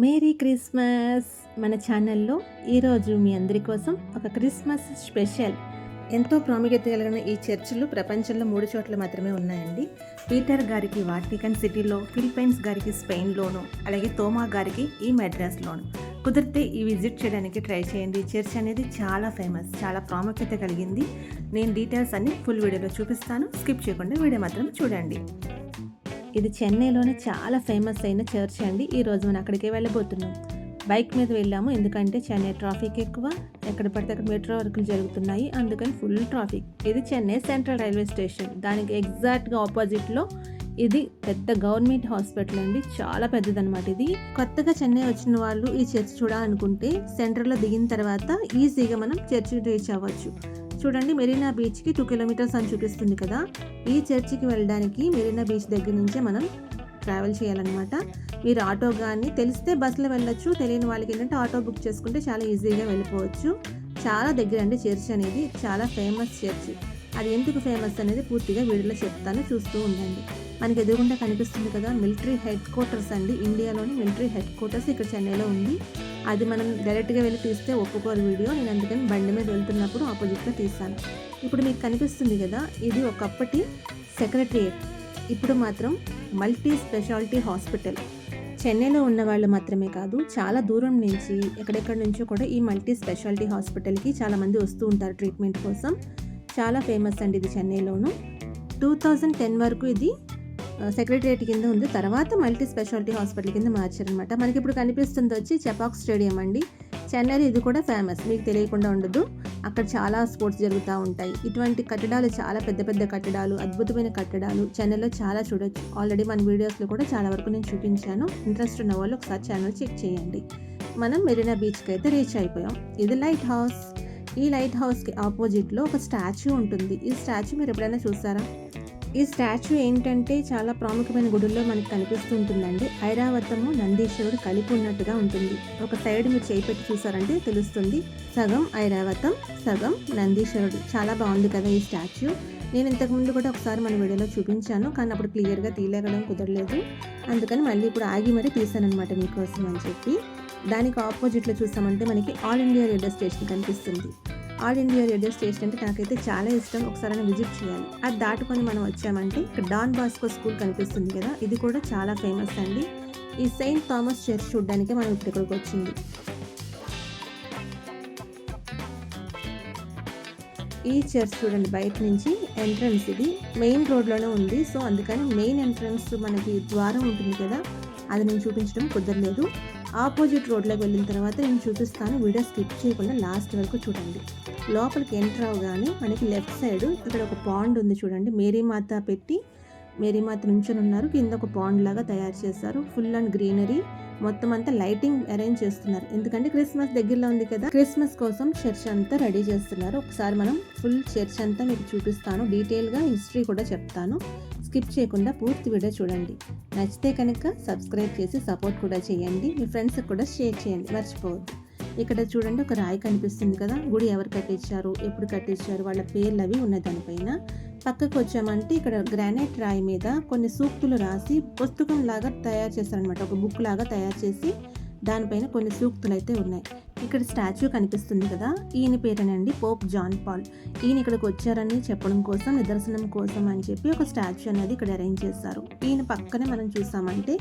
Merry Christmas మన ఛానల్లో ఈరోజు మీ అందరి కోసం ఒక క్రిస్మస్ స్పెషల్. ఎంతో ప్రాముఖ్యత కలిగిన ఈ చర్చిలు ప్రపంచంలో మూడు చోట్ల మాత్రమే ఉన్నాయండి. పీటర్ గారికి వాటికన్ సిటీలో ఫిలిప్పైన్స్ గారికి స్పెయిన్లోను అలాగే తోమా గారికి ఈ మెడ్రాస్లోను కుదిరితే ఈ విజిట్ చేయడానికి ట్రై చేయండి. చర్చ్ అనేది చాలా ఫేమస్ చాలా ప్రాముఖ్యత కలిగింది. నేను డీటెయిల్స్ అన్ని ఫుల్ వీడియోలో చూపిస్తాను. స్కిప్ చేయకుండా వీడియో మాత్రం చూడండి. ఇది చెన్నైలోనే చాలా ఫేమస్ అయిన చర్చ్ అండి. ఈ రోజు మనం అక్కడికే వెళ్ళబోతున్నాం. బైక్ మీద వెళ్ళాము. ఎందుకంటే చెన్నై ట్రాఫిక్ ఎక్కువ. ఎక్కడ పడితే అక్కడ మెట్రో వర్కులు జరుగుతున్నాయి. అందుకని ఫుల్ ట్రాఫిక్. ఇది చెన్నై సెంట్రల్ రైల్వే స్టేషన్. దానికి ఎగ్జాక్ట్గా ఆపోజిట్లో ఇది పెద్ద గవర్నమెంట్ హాస్పిటల్ అండి. చాలా పెద్దదన్నమాట ఇది. కొత్తగా చెన్నై వచ్చిన వాళ్ళు ఈ చర్చ్ చూడాలనుకుంటే సెంటర్లో దిగిన తర్వాత ఈజీగా మనం చర్చ్ రీచ్ అవ్వచ్చు. చూడండి మెరీనా బీచ్కి టూ కిలోమీటర్స్ అని చూపిస్తుంది కదా. ఈ చర్చికి వెళ్ళడానికి మెరీనా బీచ్ దగ్గర నుంచే మనం ట్రావెల్ చేయాలన్నమాట. మీరు ఆటో కానీ తెలిస్తే బస్సులో వెళ్ళొచ్చు. తెలియని వాళ్ళకి ఏంటంటే ఆటో బుక్ చేసుకుంటే చాలా ఈజీగా వెళ్ళిపోవచ్చు. చాలా దగ్గర అండి చర్చ్ అనేది. చాలా ఫేమస్ చర్చ్. అది ఎందుకు ఫేమస్ అనేది పూర్తిగా వీడియోలో చెప్తాను. చూస్తూ ఉండండి. మనకి ఎదురుగుండా కనిపిస్తుంది కదా మిలిటరీ హెడ్ క్వార్టర్స్ అండి. ఇండియాలోని మిలిటరీ హెడ్ క్వార్టర్స్ ఇక్కడ చెన్నైలో ఉంది. అది మనం డైరెక్ట్గా వెళ్ళి తీస్తే ఒప్పుకోరు వీడియో. నేను అందుకని బండి మీద వెళ్తున్నప్పుడు ఆపోజిట్గా తీస్తాను. ఇప్పుడు మీకు కనిపిస్తుంది కదా ఇది ఒకప్పటి సెక్రటరియేట్. ఇప్పుడు మాత్రం మల్టీ స్పెషాలిటీ హాస్పిటల్. చెన్నైలో ఉన్న వాళ్ళు మాత్రమే కాదు చాలా దూరం నుంచి ఎక్కడెక్కడి నుంచో కూడా ఈ మల్టీ స్పెషాలిటీ హాస్పిటల్కి చాలామంది వస్తూ ఉంటారు ట్రీట్మెంట్ కోసం. చాలా ఫేమస్ అండి ఇది చెన్నైలోను. టూ థౌజండ్ టెన్ వరకు ఇది సెక్రటరియట్ కింద ఉంది. తర్వాత మల్టీ స్పెషాలిటీ హాస్పిటల్ కింద మార్చారనమాట మనకి ఇప్పుడు కనిపిస్తుంది వచ్చి చెపాక్ స్టేడియం అండి. చెన్నైలో ఇది కూడా ఫేమస్. మీకు తెలియకుండా ఉండదు. అక్కడ చాలా స్పోర్ట్స్ జరుగుతూ ఉంటాయి. ఇటువంటి కట్టడాలు చాలా పెద్ద పెద్ద కట్టడాలు అద్భుతమైన కట్టడాలు చెన్నైలో చాలా చూడొచ్చు. ఆల్రెడీ మన వీడియోస్లో కూడా చాలా వరకు నేను చూపించాను. ఇంట్రెస్ట్ ఉన్న వాళ్ళు ఒకసారి ఛానల్ చెక్ చేయండి. మనం మెరీనా బీచ్కి అయితే రీచ్ అయిపోయాం. ఇది లైట్ హౌస్ ఈ లైట్ హౌస్కి ఆపోజిట్లో ఒక స్టాచ్యూ ఉంటుంది. ఈ స్టాచ్యూ మీరు ఎప్పుడైనా చూసారా? ఈ స్టాచ్యూ ఏంటంటే చాలా ప్రాముఖ్యమైన గుడుల్లో మనకి కనిపిస్తుంటుందండి. ఐరావతము నందీశ్వరుడు కలిపి ఉన్నట్టుగా ఉంటుంది. ఒక సైడ్ మీరు చేయి పెట్టి చూసారంటే తెలుస్తుంది. సగం ఐరావతం సగం నందీశ్వరుడు. చాలా బాగుంది కదా ఈ స్టాచ్యూ. నేను ఇంతకుముందు కూడా ఒకసారి మన వీడియోలో చూపించాను. కానీ అప్పుడు క్లియర్గా తీయలేగడం కుదరలేదు. అందుకని మళ్ళీ ఇప్పుడు ఆగి మరీ తీసానమాట మీకోసం అని చెప్పి. దానికి ఆపోజిట్లో చూసామంటే మనకి ఆల్ ఇండియా రేడియో స్టేషన్ కనిపిస్తుంది. ఆల్ ఇండియా రేడియో స్టేషన్ అంటే నాకైతే చాలా ఇష్టం. ఒకసారి విజిట్ చేయాలి. అది దాటుకొని మనం వచ్చామంటే ఇక్కడ డాన్ బాస్కో స్కూల్ కనిపిస్తుంది కదా. ఇది కూడా చాలా ఫేమస్ అండి. ఈ సెయింట్ థామస్ చర్చ్ చూడడానికి మనం ఇప్పుడు ఇక్కడికి వచ్చింది. ఈ చర్చ్ చూడండి బయట నుంచి ఎంట్రన్స్ ఇది. మెయిన్ రోడ్లోనే ఉంది. సో అందుకని మెయిన్ ఎంట్రన్స్ మనకి ద్వారం ఉంటుంది కదా. అది నేను చూపించడం కుదరలేదు. ఆపోజిట్ రోడ్లోకి వెళ్ళిన తర్వాత నేను చూపిస్తాను. వీడియో స్కిప్ చేయకుండా లాస్ట్ వరకు చూడండి. లోపలికి ఎంటర్ అవగానే మనకి లెఫ్ట్ సైడ్ ఇక్కడ ఒక పాండ్ ఉంది చూడండి. మేరీమాత పెట్టి మేరీమాత నుంచొని ఉన్నారు. కింద ఒక పాండ్ లాగా తయారు చేశారు. Full and greenery. మొత్తం అంతా లైటింగ్ అరేంజ్ చేస్తున్నారు. ఎందుకంటే క్రిస్మస్ దగ్గరలో ఉంది కదా. క్రిస్మస్ కోసం చర్చ్ అంతా రెడీ చేస్తున్నారు. ఒకసారి మనం ఫుల్ చర్చ్ అంతా మీకు చూపిస్తాను. డీటెయిల్గా హిస్టరీ కూడా చెప్తాను. స్కిప్ చేయకుండా పూర్తి వీడియో చూడండి. నచ్చితే కనుక సబ్స్క్రైబ్ చేసి సపోర్ట్ కూడా చేయండి. మీ ఫ్రెండ్స్కి కూడా షేర్ చేయండి. మర్చిపోవద్దు. ఇక్కడ చూడండి ఒక రాయి కనిపిస్తుంది కదా. గుడి ఎవరు కట్టించారు? ఎప్పుడు కట్టించారు? వాళ్ళ పేర్లు అవి ఉన్నాయి దానిపైన పక్కకు వచ్చామంటే ఇక్కడ గ్రానైట్ రాయి మీద కొన్ని సూక్తులు రాసి పుస్తకం లాగా తయారు చేస్తారనమాట ఒక బుక్ లాగా తయారు చేసి దానిపైన కొన్ని సూక్తులు అయితే ఉన్నాయి. ఇక్కడ స్టాచ్యూ కనిపిస్తుంది కదా ఈయన పేరేనండి పోప్ జాన్ పాల్. ఈయన ఇక్కడికి వచ్చారని చెప్పడం కోసం నిదర్శనం కోసం అని చెప్పి ఒక స్టాచ్యూ అనేది ఇక్కడ అరేంజ్ చేస్తారు ఈయన పక్కనే మనం చూసామంటే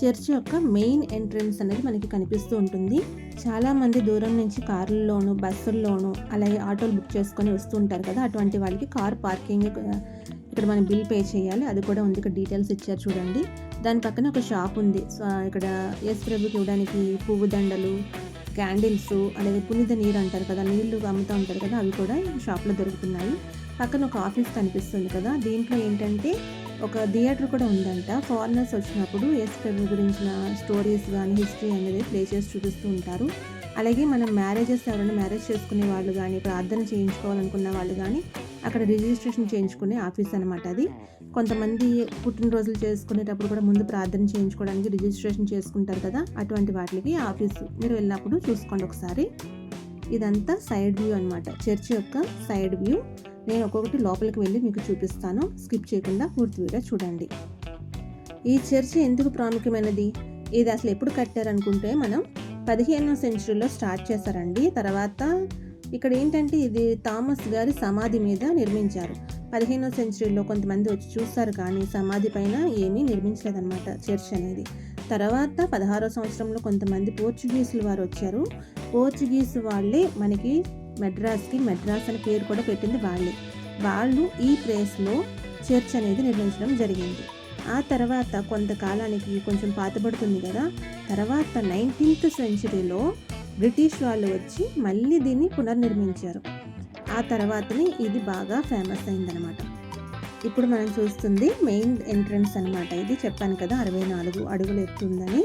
చర్చ్ యొక్క మెయిన్ ఎంట్రన్స్ అనేది మనకి కనిపిస్తూ ఉంటుంది. చాలా మంది దూరం నుంచి కార్లలోను బస్సుల్లోనూ అలాగే ఆటోలు బుక్ చేసుకొని వస్తూ ఉంటారు కదా అటువంటి వాళ్ళకి కార్ పార్కింగ్ ఇక్కడ మనం బిల్ పే చేయాలి. అది కూడా ఉంది. ఇక్కడ డీటెయిల్స్ ఇచ్చారు చూడండి. దాని పక్కన ఒక షాప్ ఉంది. సో ఇక్కడ ఎస్ ప్రభుకి ఇవ్వడానికి పువ్వు దండలు క్యాండిల్స్ అలాగే పునిత నీరు అంటారు కదా నీళ్ళు అమ్ముతూ ఉంటారు కదా అవి కూడా షాప్లో దొరుకుతున్నాయి. పక్కన ఒక ఆఫీస్ కనిపిస్తుంది కదా దీంట్లో ఏంటంటే ఒక థియేటర్ కూడా ఉందంట. ఫారినర్స్ వచ్చినప్పుడు ఎస్ ప్రభు గురించిన స్టోరీస్ కానీ హిస్టరీ అనేది ప్లే చేసి చూపిస్తూ ఉంటారు. అలాగే మనం మ్యారేజెస్ ఎవరైనా మ్యారేజ్ చేసుకునే వాళ్ళు కానీ ప్రార్థన చేయించుకోవాలనుకున్న వాళ్ళు కానీ అక్కడ రిజిస్ట్రేషన్ చేయించుకునే ఆఫీస్ అనమాట అది. కొంతమంది పుట్టినరోజులు చేసుకునేటప్పుడు కూడా ముందు ప్రార్థన చేయించుకోవడానికి రిజిస్ట్రేషన్ చేసుకుంటారు కదా అటువంటి వాటికి ఆఫీస్ మీరు వెళ్ళినప్పుడు చూసుకోండి ఒకసారి. ఇదంతా సైడ్ వ్యూ అనమాట చర్చ్ యొక్క సైడ్ వ్యూ. నేను ఒక్కొక్కటి లోపలికి వెళ్ళి మీకు చూపిస్తాను. స్కిప్ చేయకుండా పూర్తి వీడియో చూడండి. ఈ చర్చ్ ఎందుకు ప్రాముఖ్యమైనది? ఇది అసలు ఎప్పుడు కట్టారనుకుంటే మనం పదిహేనవ సెంచురీలో స్టార్ట్ చేశారండి. తర్వాత ఇక్కడ ఏంటంటే ఇది థామస్ గారి సమాధి మీద నిర్మించారు. పదిహేనవ సెంచురీలో కొంతమంది వచ్చి చూస్తారు కానీ సమాధి పైన ఏమీ నిర్మించలేదన్నమాట చర్చ్ అనేది. తర్వాత పదహారో సంవత్సరంలో కొంతమంది పోర్చుగీసులు వారు వచ్చారు. పోర్చుగీస్ వాళ్ళే మనకి మెడ్రాస్కి మెడ్రాస్ అనే పేరు కూడా పెట్టింది వాళ్ళే. వాళ్ళు ఈ ప్లేస్లో చర్చ్ అనేది నిర్మించడం జరిగింది. ఆ తర్వాత కొంతకాలానికి కొంచెం పాతబడుతుంది కదా. తర్వాత నైన్టీన్త్ సెంచరీలో బ్రిటిష్ వాళ్ళు వచ్చి మళ్ళీ దీన్ని పునర్నిర్మించారు. ఆ తర్వాతనే ఇది బాగా ఫేమస్ అయిందనమాట ఇప్పుడు మనం చూస్తుంది మెయిన్ ఎంట్రన్స్ అనమాట ఇది చెప్పాను కదా అరవై నాలుగు అడుగులు ఎత్తుందని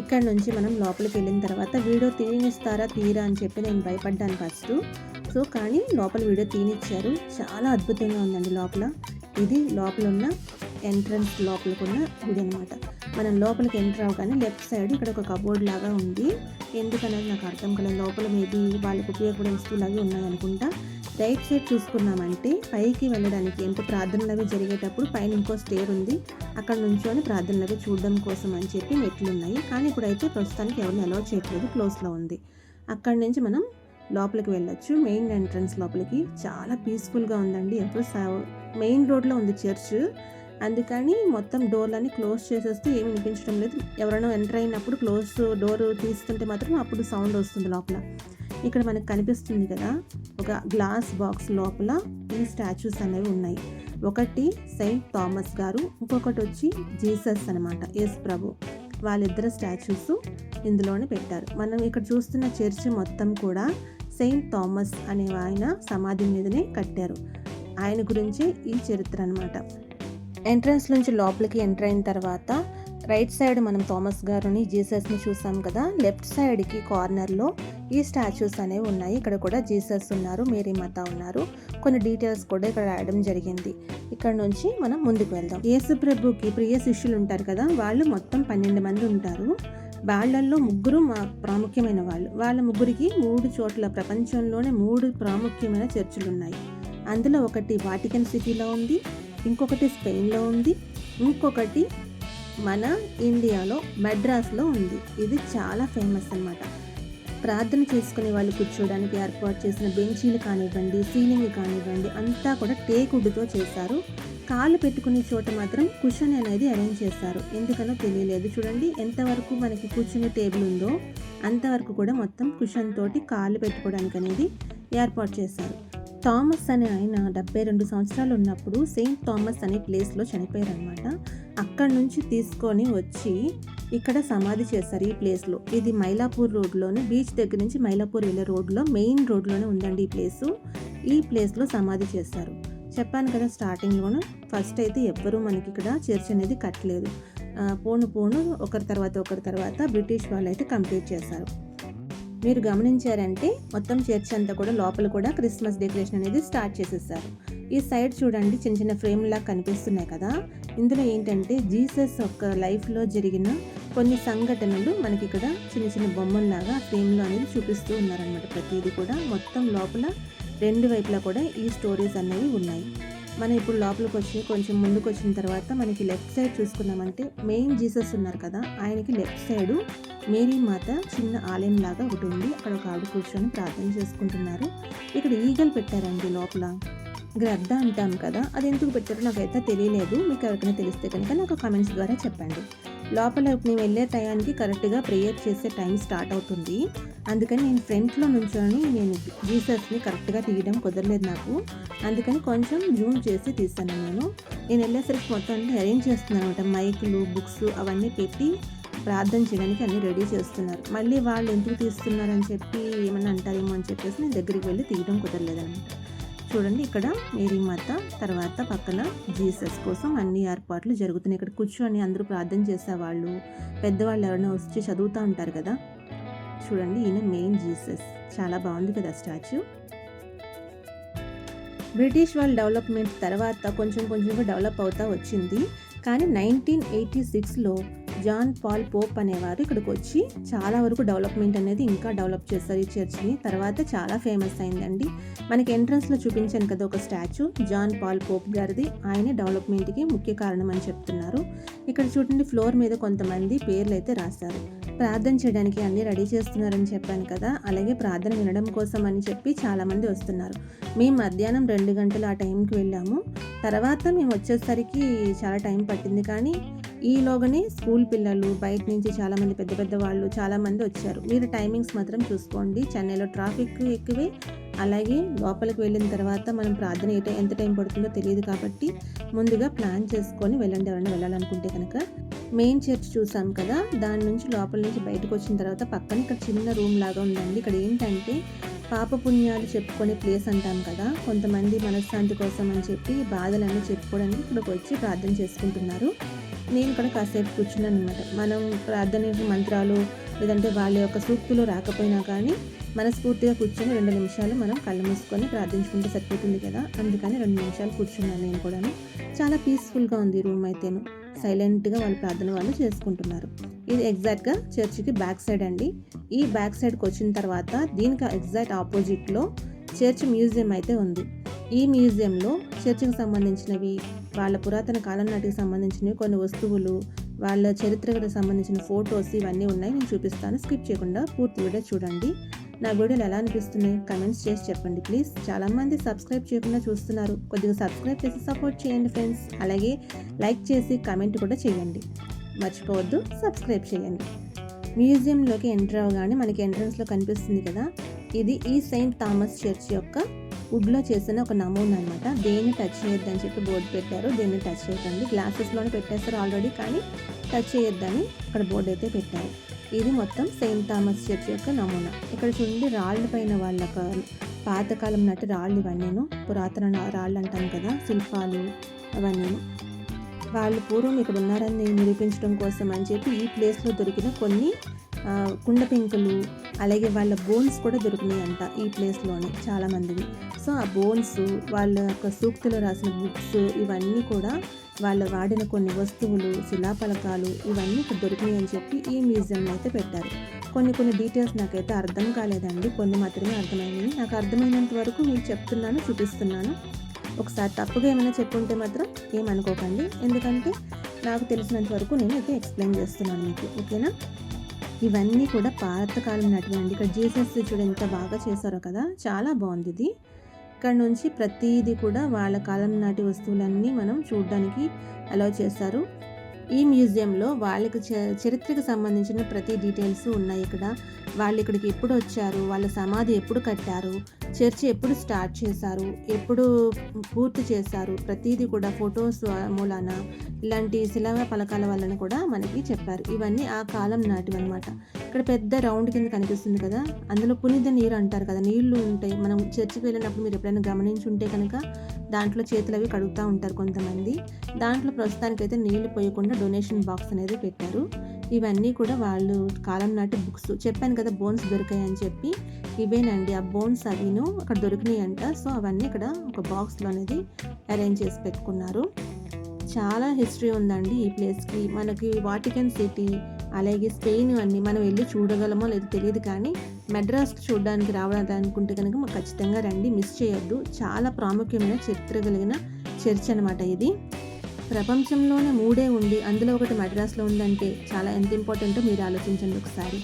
ఇక్కడ నుంచి మనం లోపలికి వెళ్ళిన తర్వాత వీడియో తీయనిస్తారా తీరా అని చెప్పి నేను భయపడ్డాను ఫస్ట్. సో కానీ లోపల వీడియో తీనిచ్చారు. చాలా అద్భుతంగా ఉందండి లోపల. ఇది లోపల ఉన్న ఎంట్రన్స్ లోపలకున్న గుడి అనమాట మనం లోపలికి ఎంటర్ అవగానే లెఫ్ట్ సైడ్ ఇక్కడ ఒక కబోర్డ్ లాగా ఉంది. ఎందుకనేది నాకు అర్థం కాలేదు. లోపల మేబీ వాళ్ళకి ఉపయోగపడే వస్తువులు అవి ఉన్నాయనుకుంటా. రైట్ సైడ్ చూసుకున్నామంటే పైకి వెళ్ళడానికి అంటే ప్రార్థనలు అవి జరిగేటప్పుడు పైన ఇంకో స్టేర్ ఉంది. అక్కడ నుంచొని ప్రార్థనలు అవి చూడడం కోసం అని చెప్పి మెట్లు ఉన్నాయి కానీ ఇప్పుడైతే ప్రస్తుతానికి ఎవరిని అలౌ చేయట్లేదు. క్లోజ్లో ఉంది. అక్కడి నుంచి మనం లోపలికి వెళ్ళొచ్చు. మెయిన్ ఎంట్రన్స్ లోపలికి. చాలా పీస్ఫుల్గా ఉందండి. ఎప్పుడు మెయిన్ రోడ్లో ఉంది చర్చ్ అందుకని మొత్తం డోర్లన్నీ క్లోజ్ చేసేస్తే ఏమి వినిపించడం లేదు. ఎవరైనా ఎంటర్ అయినప్పుడు క్లోజ్ డోర్ తీస్తుంటే మాత్రం అప్పుడు సౌండ్ వస్తుంది లోపల. ఇక్కడ మనకు కనిపిస్తుంది కదా ఒక గ్లాస్ బాక్స్ లోపల ఈ స్టాచ్యూస్ అనేవి ఉన్నాయి. ఒకటి సెయింట్ థామస్ గారు ఇంకొకటి వచ్చి జీసస్ అనమాట యేసు ప్రభు. వాళ్ళిద్దరు స్టాచ్యూస్ ఇందులోనే పెట్టారు. మనం ఇక్కడ చూస్తున్న చర్చ్ మొత్తం కూడా సెయింట్ థామస్ అనే ఆయన సమాధి మీదనే కట్టారు. ఆయన గురించి ఈ చరిత్ర అనమాట ఎంట్రన్స్ నుంచి లోపలికి ఎంటర్ అయిన తర్వాత రైట్ సైడ్ మనం థామస్ గారుని జీసస్ని చూసాం కదా. లెఫ్ట్ సైడ్కి కార్నర్లో ఈ స్టాచ్యూస్ అనేవి ఉన్నాయి. ఇక్కడ కూడా జీసస్ ఉన్నారు మేరీ మాత ఉన్నారు. కొన్ని డీటెయిల్స్ కూడా ఇక్కడ రాయడం జరిగింది. ఇక్కడ నుంచి మనం ముందుకు వెళ్దాం. యేసు ప్రభుకి ప్రియ శిష్యులు ఉంటారు కదా. వాళ్ళు మొత్తం పన్నెండు మంది ఉంటారు. వాళ్ళల్లో ముగ్గురు మా ప్రాముఖ్యమైన వాళ్ళు. వాళ్ళ ముగ్గురికి మూడు చోట్ల ప్రపంచంలోనే మూడు ప్రాముఖ్యమైన చర్చిలు ఉన్నాయి అందులో ఒకటి వాటికన్ సిటీలో ఉంది. ఇంకొకటి స్పెయిన్లో ఉంది. ఇంకొకటి మన ఇండియాలో మెడ్రాస్లో ఉంది. ఇది చాలా ఫేమస్ అనమాట ప్రార్థన చేసుకునే వాళ్ళు కూర్చోడానికి ఏర్పాటు చేసిన బెంచీలు కానివ్వండి సీలింగ్ కానివ్వండి అంతా కూడా టేకుడ్తో చేశారు. కాళ్ళు పెట్టుకునే చోట మాత్రం కుషన్ అనేది అరేంజ్ చేశారు. ఎందుకనో తెలియలేదు. చూడండి ఎంతవరకు మనకి కూర్చునే టేబుల్ ఉందో అంతవరకు కూడా మొత్తం కుషన్ తోటి కాళ్ళు పెట్టుకోవడానికి అనేది ఏర్పాటు చేశారు. థామస్ అనే ఆయన డెబ్బై రెండు సంవత్సరాలు ఉన్నప్పుడు సెయింట్ థామస్ అనే ప్లేస్లో చనిపోయారనమాట అక్కడ నుంచి తీసుకొని వచ్చి ఇక్కడ సమాధి చేశారు ఈ ప్లేస్లో. ఇది మైలాపూర్ రోడ్లోని బీచ్ దగ్గర నుంచి మైలాపూర్ వెళ్ళే రోడ్లో మెయిన్ రోడ్లోనే ఉందండి ఈ ప్లేసు. ఈ ప్లేస్లో సమాధి చేశారు. చెప్పాను కదా స్టార్టింగ్లోను ఫస్ట్ అయితే ఎవ్వరూ మనకి ఇక్కడ చర్చ్ అనేది కట్టలేదు. పోను పోను ఒకరి తర్వాత ఒకరి తర్వాత బ్రిటిష్ వాళ్ళు అయితే కంప్లీట్ చేశారు. మీరు గమనించారంటే మొత్తం చర్చ్ అంతా కూడా లోపల కూడా క్రిస్మస్ డెకరేషన్ అనేది స్టార్ట్ చేసేసారు. ఈ సైడ్ చూడండి చిన్న చిన్న ఫ్రేమ్ లాగా కనిపిస్తున్నాయి కదా. ఇందులో ఏంటంటే జీసస్ యొక్క లైఫ్లో జరిగిన కొన్ని సంఘటనలు మనకి ఇక్కడ చిన్న చిన్న బొమ్మల్లాగా ఫ్రేమ్లో అనేది చూపిస్తూ ఉన్నారనమాట ప్రతిదీ కూడా మొత్తం లోపల రెండు వైపులా కూడా ఈ స్టోరీస్ అనేవి ఉన్నాయి. మనం ఇప్పుడు లోపలికి వచ్చి కొంచెం ముందుకు వచ్చిన తర్వాత మనకి లెఫ్ట్ సైడ్ చూసుకున్నామంటే మెయిన్ జీసస్ ఉన్నారు కదా ఆయనకి లెఫ్ట్ సైడ్ మేరీ మాత చిన్న ఆలయం లాగా ఒకటి ఉంది. అక్కడ ఒక ఆవిడ కూర్చొని ప్రార్థన చేసుకుంటున్నారు. ఇక్కడ ఈగలు పెట్టారండి లోపల. గ్రద్ద అంటాం కదా అది ఎందుకు పెట్టారో నాకైతే తెలియలేదు. మీకు ఎవరికైనా తెలిస్తే కనుక నాకు కామెంట్స్ ద్వారా చెప్పండి. లోపల మేము వెళ్ళే టయానికి కరెక్ట్గా ప్రేయర్ చేసే టైం స్టార్ట్ అవుతుంది. అందుకని నేను ఫ్రంట్లో నుంచొని నేను జీసస్ని కరెక్ట్గా తీయడం కుదరలేదు నాకు. అందుకని కొంచెం జూమ్ చేసి తీస్తాను నేను. నేను వెళ్ళేసరికి మొత్తం అన్ని అరేంజ్ చేస్తున్నాను అనమాట మైకులు బుక్స్ అవన్నీ పెట్టి ప్రార్థన చేయడానికి అన్నీ రెడీ చేస్తున్నారు. మళ్ళీ వాళ్ళు ఎందుకు తీస్తున్నారని చెప్పి ఏమన్నా అంటారేమో అని చెప్పేసి నేను దగ్గరికి వెళ్ళి తీయడం కుదరలేదనమాట చూడండి ఇక్కడ మేరీ మాత తర్వాత పక్కన జీసస్ కోసం అన్ని ఏర్పాట్లు జరుగుతున్నాయి. ఇక్కడ కూర్చొని అందరూ ప్రార్థన చేసేవాళ్ళు పెద్దవాళ్ళు ఎవరైనా వచ్చి చదువుతూ ఉంటారు కదా. చూడండి ఈయన మెయిన్ జీసస్ చాలా బాగుంది కదా స్టాచ్యూ బ్రిటిష్ వాళ్ళ డెవలప్మెంట్ తర్వాత కొంచెం కొంచెంగా డెవలప్ అవుతూ వచ్చింది. కానీ నైన్టీన్ ఎయిటీ సిక్స్లో జాన్ పాల్ పోప్ అనేవారు ఇక్కడికి వచ్చి చాలా వరకు డెవలప్మెంట్ అనేది ఇంకా డెవలప్ చేస్తారు ఈ చర్చ్ని తర్వాత చాలా ఫేమస్ అయిందండి. మనకి ఎంట్రన్స్లో చూపించాను కదా ఒక స్టాచ్యూ జాన్ పాల్ పోప్ గారిది. ఆయనే డెవలప్మెంట్కి ముఖ్య కారణం అని చెప్తున్నారు. ఇక్కడ చూడండి ఫ్లోర్ మీద కొంతమంది పేర్లు అయితే రాశారు. ప్రార్థన చేయడానికి అన్ని రెడీ చేస్తున్నారని చెప్పాను కదా అలాగే ప్రార్థన వినడం కోసం అని చెప్పి చాలామంది వస్తున్నారు. మేము మధ్యాహ్నం రెండు గంటలు ఆ టైంకి వెళ్ళాము. తర్వాత మేము వచ్చేసరికి చాలా టైం పట్టింది కానీ ఈలోగానే స్కూల్ పిల్లలు బయట నుంచి చాలామంది పెద్ద పెద్ద వాళ్ళు చాలామంది వచ్చారు. మీరు టైమింగ్స్ మాత్రం చూసుకోండి. చెన్నైలో ట్రాఫిక్ ఎక్కువే. అలాగే లోపలికి వెళ్ళిన తర్వాత మనం ప్రార్థన ఏ ఎంత టైం పడుతుందో తెలియదు కాబట్టి ముందుగా ప్లాన్ చేసుకొని వెళ్ళండి. ఎవరైనా వెళ్ళాలనుకుంటే కనుక మెయిన్ చర్చ్ చూసాం కదా దాని నుంచి లోపల నుంచి బయటకు వచ్చిన తర్వాత పక్కన ఇక్కడ చిన్న రూమ్ లాగా ఉందండి. ఇక్కడ ఏంటంటే పాప పుణ్యాలు చెప్పుకునే ప్లేస్ అంటాం కదా కొంతమంది మనశ్శాంతి కోసం అని చెప్పి బాధలన్నీ చెప్పుకోవడానికి ఇక్కడికి వచ్చి ప్రార్థన చేసుకుంటున్నారు. నేను ఇక్కడ కాసేపు కూర్చున్నాను అనమాట మనం ప్రార్థన మంత్రాలు లేదంటే వాళ్ళ యొక్క సూక్తులు రాకపోయినా కానీ మనస్ఫూర్తిగా కూర్చొని రెండు నిమిషాలు మనం కళ్ళు మూసుకొని ప్రార్థించుకుంటే సరిపోతుంది కదా? అందుకని రెండు నిమిషాలు కూర్చున్నాను నేను కూడా చాలా పీస్ఫుల్గా ఉంది రూమ్ అయితేను. సైలెంట్గా వాళ్ళు ప్రార్థన వాళ్ళు చేసుకుంటున్నారు. ఇది ఎగ్జాక్ట్గా చర్చికి బ్యాక్ సైడ్ అండి. ఈ బ్యాక్ సైడ్కి వచ్చిన తర్వాత దీనికి ఎగ్జాక్ట్ ఆపోజిట్లో చర్చ్ మ్యూజియం అయితే ఉంది. ఈ మ్యూజియంలో చర్చికి సంబంధించినవి వాళ్ళ పురాతన కాలం నాటికి సంబంధించినవి కొన్ని వస్తువులు వాళ్ళ చరిత్రకు సంబంధించిన ఫొటోస్ ఇవన్నీ ఉన్నాయి. నేను చూపిస్తాను. స్కిప్ చేయకుండా పూర్తి వీడియో చూడండి. నా వీడియోలు ఎలా అనిపిస్తున్నాయి? కమెంట్స్ చేసి చెప్పండి ప్లీజ్. చాలామంది సబ్స్క్రైబ్ చేయకుండా చూస్తున్నారు. కొద్దిగా సబ్స్క్రైబ్ చేసి సపోర్ట్ చేయండి ఫ్రెండ్స్. అలాగే లైక్ చేసి కమెంట్ కూడా చేయండి. మర్చిపోవద్దు సబ్స్క్రైబ్ చేయండి. మ్యూజియంలోకి ఎంటర్ అవగానే మనకి ఎంట్రన్స్లో కనిపిస్తుంది కదా? ఇది ఈ సెయింట్ థామస్ చర్చ్ యొక్క వుడ్లో చేసిన ఒక నమూనా అనమాట దేన్ని టచ్ చేయొద్దని చెప్పి బోర్డు పెట్టారు. దేన్ని టచ్ చేయకండి గ్లాసెస్లోనే పెట్టేస్తారు ఆల్రెడీ కానీ టచ్ చేయొద్దని అక్కడ బోర్డు అయితే పెట్టారు. ఇది మొత్తం సెయింట్ థామస్ చర్చ్ యొక్క నమూనా. ఇక్కడ చూడండి రాళ్ళు పైన వాళ్ళ పాతకాలం నాటి రాళ్ళు ఇవన్నీను. పురాతన రాళ్ళు అంటాం కదా శిల్పాలు అవన్నీ వాళ్ళు పూర్వం ఇక్కడ ఉన్నారని నిరూపించడం కోసం అని చెప్పి ఈ ప్లేస్లో దొరికిన కొన్ని కుండ పెంకులు అలాగే వాళ్ళ బోన్స్ కూడా దొరికినాయి అంట ఈ ప్లేస్లోనే చాలామందివి సో ఆ బోన్స్ వాళ్ళ యొక్క సూక్తులు రాసిన బుక్స్ ఇవన్నీ కూడా వాళ్ళు వాడిన కొన్ని వస్తువులు శిలాపలకాలు ఇవన్నీ ఇక్కడ దొరికినాయి అని చెప్పి ఈ మ్యూజియంలో అయితే పెట్టారు. కొన్ని కొన్ని డీటెయిల్స్ నాకైతే అర్థం కాలేదండి. కొన్ని మాత్రమే అర్థమైనవి నాకు అర్థమైనంత వరకు మీకు చెప్తున్నాను చూపిస్తున్నాను. ఒకసారి తప్పుగా ఏమైనా చెప్పుంటే మాత్రం ఏమనుకోకండి. ఎందుకంటే నాకు తెలిసినంత వరకు నేను అయితే ఎక్స్ప్లెయిన్ చేస్తున్నాను మీకు. ఓకేనా? ఇవన్నీ కూడా పాతకాలం నాటివండి ఇక్కడ జీసస్ చూడ ఎంత బాగా చేశారో కదా చాలా బాగుంది ఇది. ఇక్కడ నుంచి ప్రతిదీ కూడా వాళ్ళ కాలం నాటి వస్తువులన్నీ మనం చూడడానికి అలౌ చేస్తారు. ఈ మ్యూజియంలో వాళ్ళకి చరిత్రకు సంబంధించిన ప్రతి డీటెయిల్స్ ఉన్నాయి ఇక్కడ. వాళ్ళు ఇక్కడికి ఎప్పుడు వచ్చారు? వాళ్ళ సమాధి ఎప్పుడు కట్టారు? చర్చ్ ఎప్పుడు స్టార్ట్ చేశారు? ఎప్పుడు పూర్తి చేశారు? ప్రతిదీ కూడా ఫొటోస్ మూలాన ఇలాంటి శిలా పలకాల వలన కూడా మనకి చెప్పారు. ఇవన్నీ ఆ కాలం నాటివి అనమాట ఇక్కడ పెద్ద రౌండ్ కింద కనిపిస్తుంది కదా? అందులో పునీత నీరు అంటారు కదా? నీళ్ళు ఉంటాయి. మనం చర్చికి వెళ్ళినప్పుడు మీరు ఎప్పుడైనా గమనించి ఉంటే కనుక దాంట్లో చేతులు అవి కడుగుతూ ఉంటారు కొంతమంది. దాంట్లో ప్రస్తుతానికైతే నీళ్ళు పోయకుండా డొనేషన్ బాక్స్ అనేది పెట్టారు. ఇవన్నీ కూడా వాళ్ళు కాలం నాటి బుక్స్. చెప్పాను కదా బోన్స్ దొరికాయని చెప్పి. ఇవేనండి ఆ బోన్స్ అవిను అక్కడ దొరికినాయి అంట సో అవన్నీ ఇక్కడ ఒక బాక్స్లో అనేది అరేంజ్ చేసి పెట్టుకున్నారు. చాలా హిస్టరీ ఉందండి ఈ ప్లేస్కి. మనకి వాటికన్ సిటీ అలాగే స్పెయిన్ అన్నీ మనం వెళ్ళి చూడగలమో లేదో తెలియదు కానీ మెడ్రాస్ చూడడానికి రావడానికి అనుకుంటే కనుక మాకు ఖచ్చితంగా రండి మిస్ చేయొద్దు. చాలా ప్రాముఖ్యమైన చరిత్ర కలిగిన చర్చ్ అనమాట ఇది. ప్రపంచంలోనే మూడే ఉండి అందులో ఒకటి మద్రాస్లో ఉందంటే చాలా ఎంత ఇంపార్టెంటో మీరు ఆలోచించండి ఒకసారి.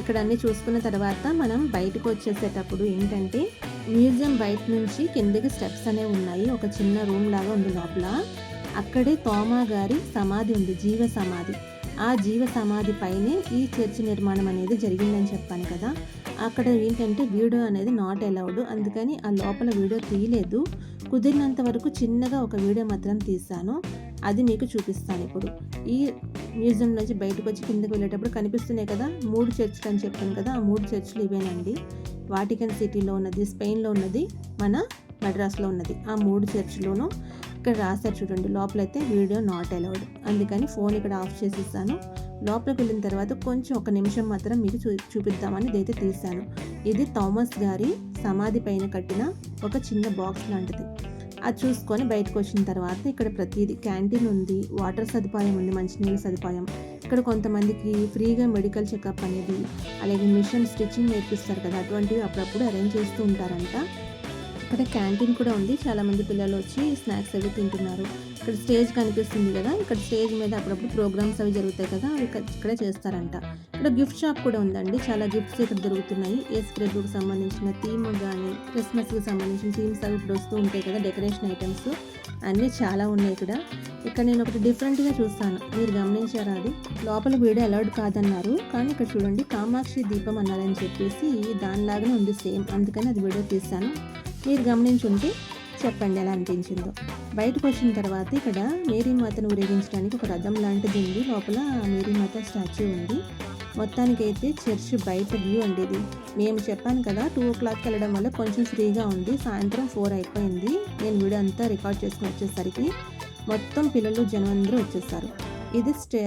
ఇక్కడ అన్నీ చూసుకున్న తర్వాత మనం బయటకు వచ్చేసేటప్పుడు ఏంటంటే మ్యూజియం బయట నుంచి కిందకి స్టెప్స్ అనేవి ఉన్నాయి. ఒక చిన్న రూమ్ లాగా ఉంది లోపల. అక్కడే తోమా గారి సమాధి ఉంది జీవ సమాధి. ఆ జీవ సమాధి పైనే ఈ చర్చి నిర్మాణం అనేది జరిగిందని చెప్పాను కదా. అక్కడ ఏంటంటే వీడియో అనేది నాట్ అలౌడ్ అందుకని ఆ లోపల వీడియో తీయలేదు. కుదిరినంత వరకు చిన్నగా ఒక వీడియో మాత్రం తీస్తాను అది మీకు చూపిస్తాను ఇప్పుడు. ఈ మ్యూజియం నుంచి బయటకు వచ్చి కిందకి వెళ్ళేటప్పుడు కనిపిస్తున్నాయి కదా మూడు చర్చ్లు అని చెప్పాను కదా ఆ మూడు చర్చ్లు ఇవేనండి. వాటికన్ సిటీలో ఉన్నది స్పెయిన్లో ఉన్నది మన మద్రాస్లో ఉన్నది. ఆ మూడు చర్చిలోనూ ఇక్కడ రాశారు చూడండి లోపలైతే వీడియో నాట్ అలౌడ్ అందుకని ఫోన్ ఇక్కడ ఆఫ్ చేసిస్తాను లోపలికి వెళ్ళిన తర్వాత కొంచెం ఒక నిమిషం మాత్రం మీకు చూ చూపిద్దామని ఇదైతే తీశాను. ఇది థామస్ గారి సమాధి పైన కట్టిన ఒక చిన్న బాక్స్ లాంటిది. అది చూసుకొని బయటకు వచ్చిన తర్వాత ఇక్కడ ప్రతిదీ క్యాంటీన్ ఉంది వాటర్ సదుపాయం ఉంది మంచినీళ్ళ సదుపాయం. ఇక్కడ కొంతమందికి ఫ్రీగా మెడికల్ చెకప్ అనేది అలాగే మిషన్ స్టిచ్చింగ్ నేర్పిస్తారు కదా అటువంటివి అప్పుడప్పుడు అరేంజ్ చేస్తూ ఉంటారంట. ఇక్కడ క్యాంటీన్ కూడా ఉంది. చాలా మంది పిల్లలు వచ్చి స్నాక్స్ అవి తింటున్నారు. ఇక్కడ స్టేజ్ కనిపిస్తుంది కదా? ఇక్కడ స్టేజ్ మీద అప్పుడప్పుడు ప్రోగ్రామ్స్ అవి జరుగుతాయి కదా? అవి ఇక్కడ- చేస్తారంట. ఇక్కడ గిఫ్ట్ షాప్ కూడా ఉందండి. చాలా గిఫ్ట్స్ ఇక్కడ దొరుకుతున్నాయి. ఏస్కి సంబంధించిన థీమ్ కానీ క్రిస్మస్కి సంబంధించిన థీమ్స్ అవి ఇప్పుడు వస్తూ ఉంటాయి కదా? డెకరేషన్ ఐటమ్స్ అన్నీ చాలా ఉన్నాయి ఇక్కడ. ఇక్కడ నేను ఒకటి డిఫరెంట్గా చూస్తాను. మీరు గమనించారా అది? లోపల వీడియో అలౌడ్ కాదన్నారు. కానీ ఇక్కడ చూడండి కామాక్షి దీపం అన్నారని చెప్పేసి దానిలాగానే ఉంది సేమ్. అందుకని అది వీడియో తీస్తాను మీరు గమనించుంటే చెప్పండి ఎలా అనిపించిందో. బయటకు వచ్చిన తర్వాత ఇక్కడ మేరీమాతను ఊరేగించడానికి ఒక రథం లాంటిది ఉంది. లోపల మేరీమాత స్టాచ్యూ ఉంది. మొత్తానికైతే చర్చ్ బయట వ్యూ అండి ఇది మేము చెప్పాను కదా టూ ఓ క్లాక్కి వెళ్ళడం వల్ల కొంచెం ఫ్రీగా ఉంది. సాయంత్రం ఫోర్ అయిపోయింది. నేను వీడియో అంతా రికార్డ్ చేసుకుని వచ్చేసరికి మొత్తం పిల్లలు జనం అందరూ వచ్చేసారు. ఇది స్టే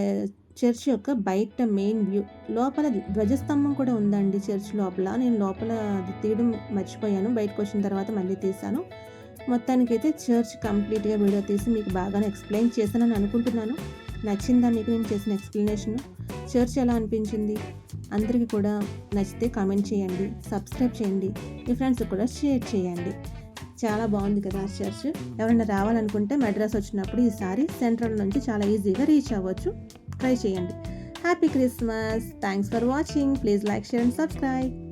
చర్చ్ యొక్క బయట మెయిన్ వ్యూ లోపల ధ్వజస్తంభం కూడా ఉందండి చర్చ్ లోపల. నేను లోపల అది తీయడం మర్చిపోయాను. బయటకు వచ్చిన తర్వాత మళ్ళీ తీసాను మొత్తానికైతే చర్చ్ కంప్లీట్గా వీడియో తీసి మీకు బాగానే ఎక్స్ప్లెయిన్ చేశానని అనుకుంటున్నాను. నచ్చిందా మీకు నేను చేసిన ఎక్స్ప్లెనేషన్ చర్చ్ ఎలా అనిపించింది? అందరికీ కూడా నచ్చితే కామెంట్ చేయండి. సబ్స్క్రైబ్ చేయండి. మీ ఫ్రెండ్స్ కూడా షేర్ చేయండి. చాలా బాగుంది కదా ఆ చర్చ్. ఎవరైనా రావాలనుకుంటే మెడ్రాస్ వచ్చినప్పుడు ఈసారి సెంట్రల్ నుంచి చాలా ఈజీగా రీచ్ అవ్వచ్చు. ట్రై చేయండి. Happy Christmas thanks for watching please like share and subscribe